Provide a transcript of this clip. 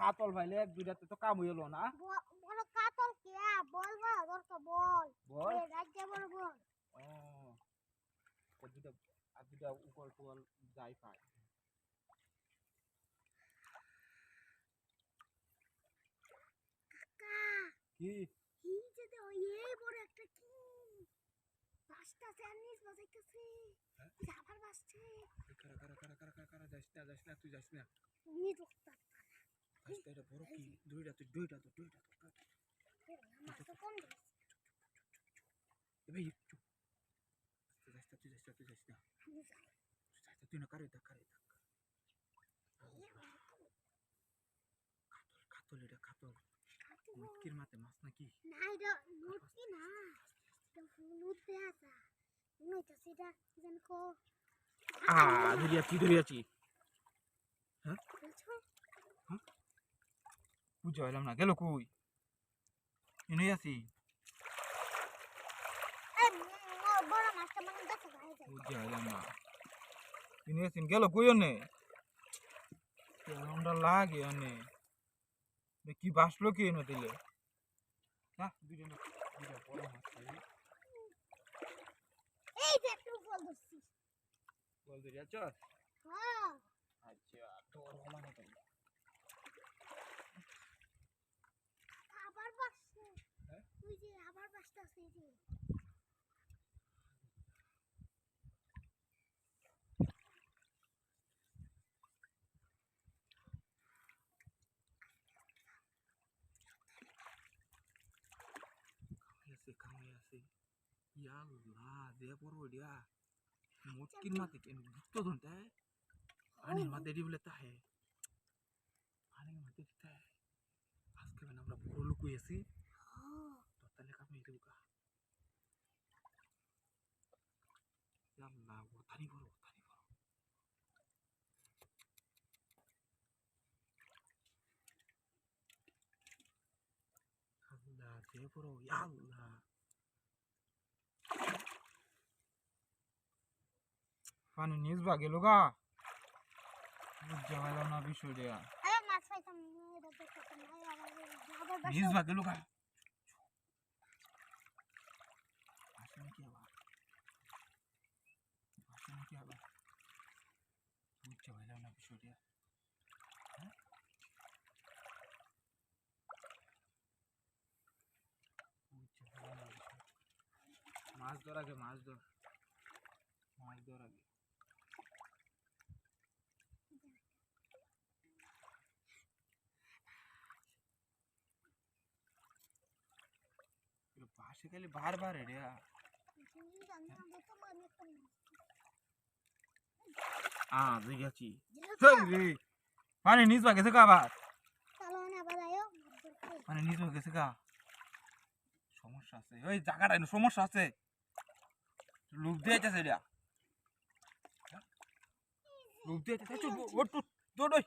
কাতল ভাইলে এক দুইটাতে তো কাম হইল না। বড় কাতল কে? বল বল দরকার বল। বল? এ রাজ্যে বড় বল। ও তো দুটা আর দুটা উপর টুয়াল যাই পায়। কি? হিজে ওই এই বড় একটা কি? চাইনিজ বাজাইতেছে। হ্যাঁ? আবার বাজছে কারা কারা কারা কারা কারা কারা যাস না যাস না তুই যাস না। নি না এটা বড় কি? দুইটা তুই দুইটা তো দুইটা তো দুইটা চুপ। তুই যাস তুই যাস তুই যাস না। তুই না কারে থাক কারে থাক। কাতল কাতল এটা কাতল। মুটকির মাতে মাছ নাকি? না এটা লুটকি না। এটা আসা সেটা যেন কো আ ধরিয়াছি ধরিয়াছি বলছো বুঝা হইলাম না গেল কই এনেই আছি হইলাম না এনেই আছি গেল কই অনে কেমনটা লাগে অনে কি বাসলো কি এনে দিলে না দুইটা না বড় মাছ এই যে একটু ফল ধরছি বল ধরিয়াছ হ্যাঁ ওই যে আবার বাসতেছে এই যে আছে কামে আছে ইয়া আল্লাহ দে বড় দিয়া মুটকির মাতে কেন গুপ্ত ধনটা পানির মাঝে এটি বলে তাহে পানির মাঝে তাহে আজকে মানে আমরা বড় লোক 땀나고 다리 부르고 다리 부르고 양나 대부러 양나 पानी नीच भागेलो का जेवायला ना विशोड्या नीच भागेलो का আসে নাকি আবার বুঝতে পারলাম না বিষয়টা হ্যাঁ? বুঝতে পারলাম না বিষয়টা। মাছ ধর আগে মাছ ধর মাছ ধর আগে এগুলো পাশে খালি বারবার রে তুমি আ দেখেছি রে পানি নিচ বা গেছে কা আবার চালো না আবার আয়ো, মাছ ধরতে। মানে নিচ বা গেছে কা সমস্যা আছে ওই জায়গাটা সমস্যা আছে লোক যাচ্ছে এটা লোক দিয়ে যাচ্ছে ওই